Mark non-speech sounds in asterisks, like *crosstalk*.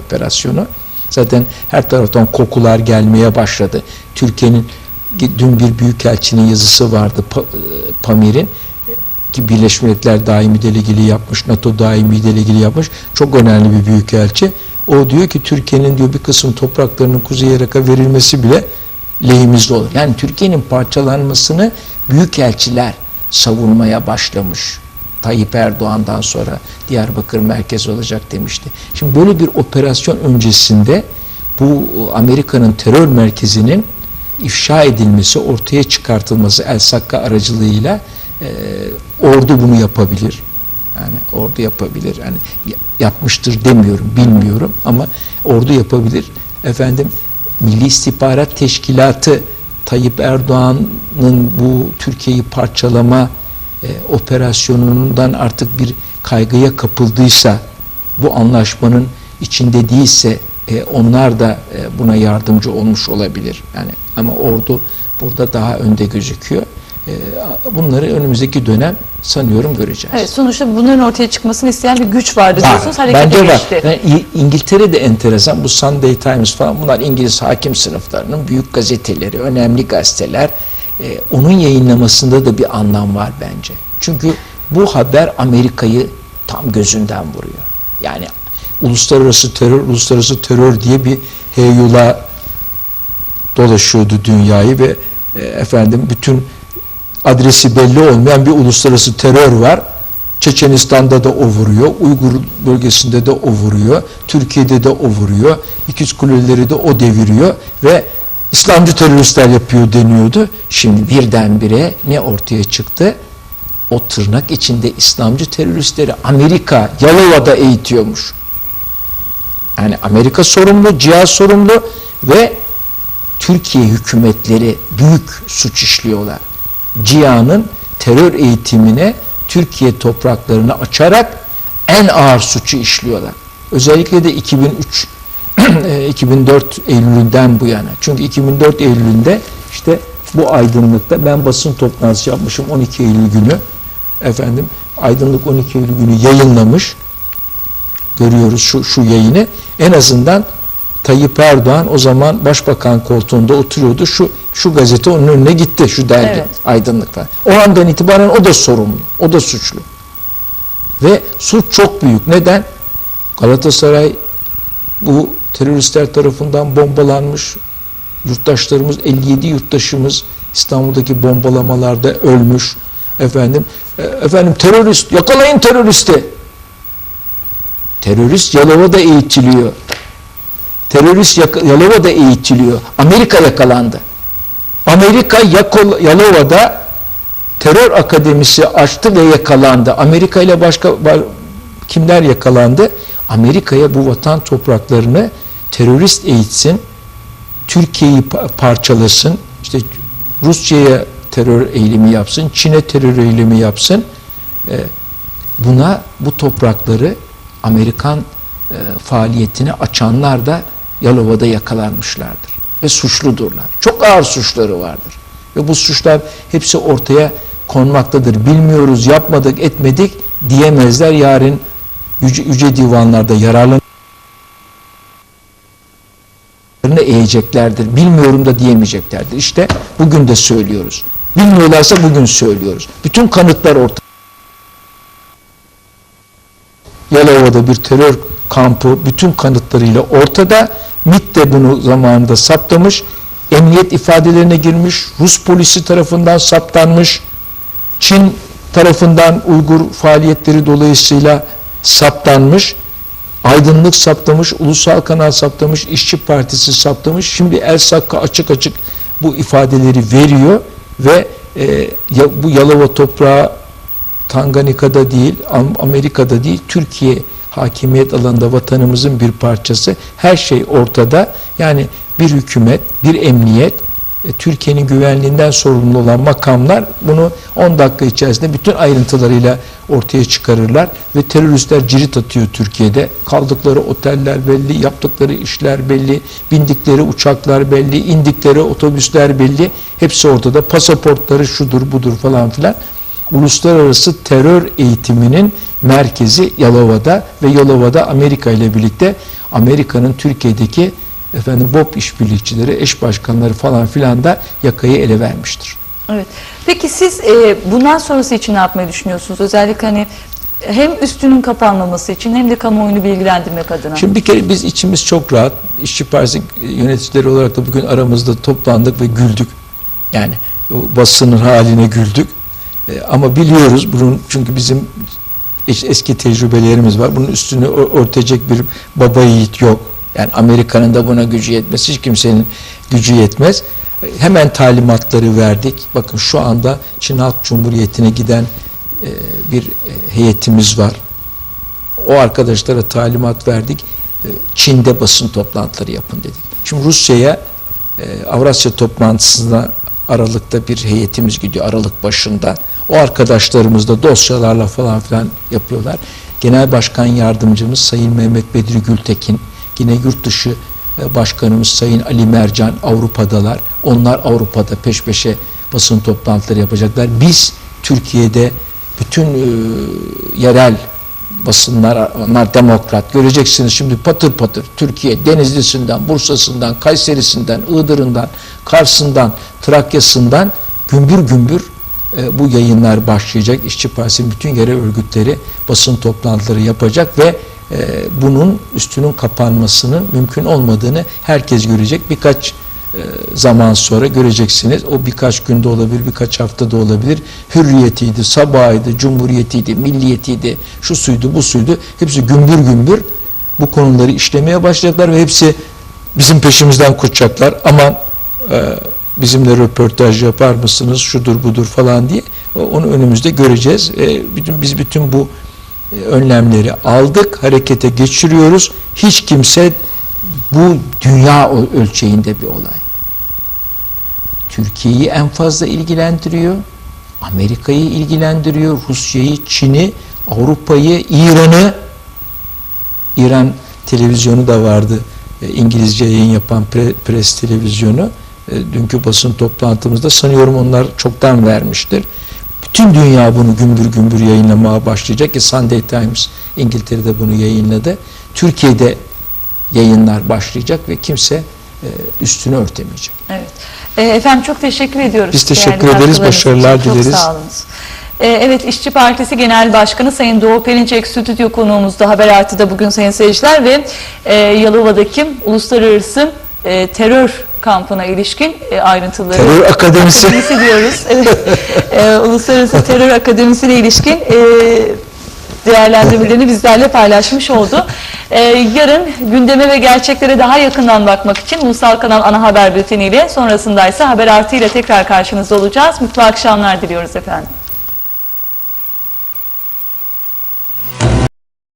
operasyonu. Zaten her taraftan kokular gelmeye başladı. Türkiye'nin dün bir büyükelçinin yazısı vardı e, Pamir'in ki Birleşmiş Milletler daimi delegeli yapmış, NATO daimi delegeli yapmış. Çok önemli bir büyükelçi. O diyor ki Türkiye'nin diyor bir kısım topraklarının Kuzey Irak'a verilmesi bile lehimizde olur. Yani Türkiye'nin parçalanmasını büyükelçiler savunmaya başlamış. Tayyip Erdoğan'dan sonra Diyarbakır merkez olacak demişti. Şimdi böyle bir operasyon öncesinde bu Amerika'nın terör merkezinin ifşa edilmesi, ortaya çıkartılması El Sakka aracılığıyla e, ordu bunu yapabilir. Yani ordu yapabilir. Yani ya- yapmıştır demiyorum, bilmiyorum ama ordu yapabilir. Efendim Milli İstihbarat Teşkilatı Tayyip Erdoğan'ın bu Türkiye'yi parçalama e, operasyonundan artık bir kaygıya kapıldıysa bu anlaşmanın içinde değilse e, onlar da e, buna yardımcı olmuş olabilir. Yani ama ordu burada daha önde gözüküyor. E, bunları önümüzdeki dönem sanıyorum göreceğiz. Evet, sonuçta bunların ortaya çıkmasını isteyen bir güç vardı Var. diyorsunuz. Harekete Bence var. Yani İ- İngiltere'de enteresan bu Sunday Times falan bunlar İngiliz hakim sınıflarının büyük gazeteleri, önemli gazeteler. Ee, onun yayınlamasında da bir anlam var bence. Çünkü bu haber Amerika'yı tam gözünden vuruyor. Yani uluslararası terör, uluslararası terör diye bir heyula dolaşıyordu dünyayı ve e, efendim bütün adresi belli olmayan bir uluslararası terör var. Çeçenistan'da da o vuruyor, Uygur bölgesinde de o vuruyor, Türkiye'de de o vuruyor, İkiz Kuleleri de o deviriyor ve İslamcı teröristler yapıyor deniyordu. Şimdi birdenbire ne ortaya çıktı? O tırnak içinde İslamcı teröristleri Amerika Yalova'da eğitiyormuş. Yani Amerika sorumlu, cihaz sorumlu ve Türkiye hükümetleri büyük suç işliyorlar. CİHA'nın terör eğitimine Türkiye topraklarını açarak en ağır suçu işliyorlar. Özellikle de 2003 e, *clears throat* 2004 Eylül'ünden bu yana. Çünkü 2004 Eylül'ünde işte bu aydınlıkta ben basın toplantısı yapmışım 12 Eylül günü. Efendim Aydınlık 12 Eylül günü yayınlamış. Görüyoruz şu, şu yayını. En azından Tayyip Erdoğan o zaman başbakan koltuğunda oturuyordu. Şu şu gazete onun önüne gitti şu dergi Evet. Aydınlık falan. O andan itibaren o da sorumlu. O da suçlu. Ve suç çok büyük. Neden? Galatasaray bu teröristler tarafından bombalanmış. Yurttaşlarımız 57 yurttaşımız İstanbul'daki bombalamalarda ölmüş. Efendim e, efendim terörist yakalayın teröristi. Terörist Yalova'da eğitiliyor. Terörist Yalova'da eğitiliyor. Amerika yakalandı. Amerika Yalova'da terör akademisi açtı ve yakalandı. Amerika ile başka ba- kimler yakalandı? Amerika'ya bu vatan topraklarını terörist eğitsin, Türkiye'yi pa- parçalasın, işte Rusya'ya terör eylemi yapsın, Çin'e terör eylemi yapsın. Ee, buna bu toprakları Amerikan e, faaliyetini açanlar da Yalova'da yakalanmışlardır ve suçludurlar. Çok ağır suçları vardır. Ve bu suçlar hepsi ortaya konmaktadır. Bilmiyoruz, yapmadık, etmedik diyemezler. Yarın yüce, yüce divanlarda yararlan eğeceklerdir. Bilmiyorum da diyemeyeceklerdir. İşte bugün de söylüyoruz. Bilmiyorlarsa bugün söylüyoruz. Bütün kanıtlar ortada. Yalova'da bir terör kampı bütün kanıtlarıyla ortada. MİT de bunu zamanında saptamış. Emniyet ifadelerine girmiş. Rus polisi tarafından saptanmış. Çin tarafından Uygur faaliyetleri dolayısıyla saptanmış. Aydınlık saptamış, Ulusal Kanal saptamış, İşçi Partisi saptamış. Şimdi El Sakka açık açık bu ifadeleri veriyor ve e, bu Yalova toprağı Tanganyika'da değil, Am- Amerika'da değil, Türkiye hakimiyet alanında vatanımızın bir parçası. Her şey ortada. Yani bir hükümet, bir emniyet, Türkiye'nin güvenliğinden sorumlu olan makamlar bunu 10 dakika içerisinde bütün ayrıntılarıyla ortaya çıkarırlar ve teröristler cirit atıyor Türkiye'de. Kaldıkları oteller belli, yaptıkları işler belli, bindikleri uçaklar belli, indikleri otobüsler belli. Hepsi ortada. Pasaportları şudur budur falan filan. uluslararası terör eğitiminin merkezi Yalova'da ve Yalova'da Amerika ile birlikte Amerika'nın Türkiye'deki efendim BOP işbirlikçileri, eş başkanları falan filan da yakayı ele vermiştir. Evet. Peki siz e, bundan sonrası için ne yapmayı düşünüyorsunuz? Özellikle hani hem üstünün kapanmaması için hem de kamuoyunu bilgilendirmek adına. Şimdi bir kere biz içimiz çok rahat. İşçi Partisi yöneticileri olarak da bugün aramızda toplandık ve güldük. Yani o basının haline güldük. E, ama biliyoruz bunun çünkü bizim es- eski tecrübelerimiz var. Bunun üstünü örtecek bir baba yiğit yok. Yani Amerika'nın da buna gücü yetmez. Hiç kimsenin gücü yetmez. Hemen talimatları verdik. Bakın şu anda Çin Halk Cumhuriyeti'ne giden e, bir e, heyetimiz var. O arkadaşlara talimat verdik. E, Çin'de basın toplantıları yapın dedik. Şimdi Rusya'ya e, Avrasya toplantısına Aralık'ta bir heyetimiz gidiyor Aralık başında. O arkadaşlarımız da dosyalarla falan filan yapıyorlar. Genel Başkan Yardımcımız Sayın Mehmet Bedri Gültekin, yine yurt dışı e, başkanımız Sayın Ali Mercan Avrupa'dalar. Onlar Avrupa'da peş peşe basın toplantıları yapacaklar. Biz Türkiye'de bütün e, yerel basınlar onlar demokrat göreceksiniz şimdi patır patır Türkiye Denizlisi'nden Bursa'sından Kayseri'sinden Iğdır'ından Kars'ından Trakya'sından gümbür gümbür e, bu yayınlar başlayacak İşçi Partisi'nin bütün yerel örgütleri basın toplantıları yapacak ve e, bunun üstünün kapanmasının mümkün olmadığını herkes görecek birkaç e, zaman sonra göreceksiniz. O birkaç günde olabilir, birkaç haftada olabilir. Hürriyetiydi, sabahıydı, cumhuriyetiydi, milliyetiydi, şu suydu, bu suydu. Hepsi gümbür gümbür bu konuları işlemeye başlayacaklar ve hepsi bizim peşimizden koşacaklar. Aman e, bizimle röportaj yapar mısınız, şudur budur falan diye. Onu önümüzde göreceğiz. E, bütün Biz bütün bu önlemleri aldık, harekete geçiriyoruz. Hiç kimse bu dünya ölçeğinde bir olay. Türkiye'yi en fazla ilgilendiriyor. Amerika'yı ilgilendiriyor, Rusya'yı, Çin'i, Avrupa'yı, İran'ı. İran televizyonu da vardı. e, İngilizce yayın yapan pre- pres televizyonu. E, Dünkü basın toplantımızda sanıyorum onlar çoktan vermiştir. Bütün dünya bunu gümbür gümbür yayınlamaya başlayacak ki Sunday Times İngiltere'de bunu yayınladı. Türkiye'de yayınlar başlayacak ve kimse e, üstünü örtemeyecek. Evet. E, efendim çok teşekkür ediyoruz. Biz teşekkür ederiz, başarılar için. dileriz. Çok sağ olunuz. E, evet İşçi Partisi Genel Başkanı Sayın Doğu Perinçek stüdyo konuğumuzda Haber Artı'da bugün sayın seyirciler ve e, Yalova'daki uluslararası e, terör kampına ilişkin e, ayrıntıları Terör Akademisi. Akademisi diyoruz. *laughs* Evet. E, Uluslararası Terör Akademisi ile ilişkin e, değerlendirmelerini bizlerle paylaşmış oldu. Yarın gündeme ve gerçeklere daha yakından bakmak için Ulusal Kanal Ana Haber Bülteni ile sonrasında ise Haber Artı ile tekrar karşınızda olacağız. Mutlu akşamlar diliyoruz efendim.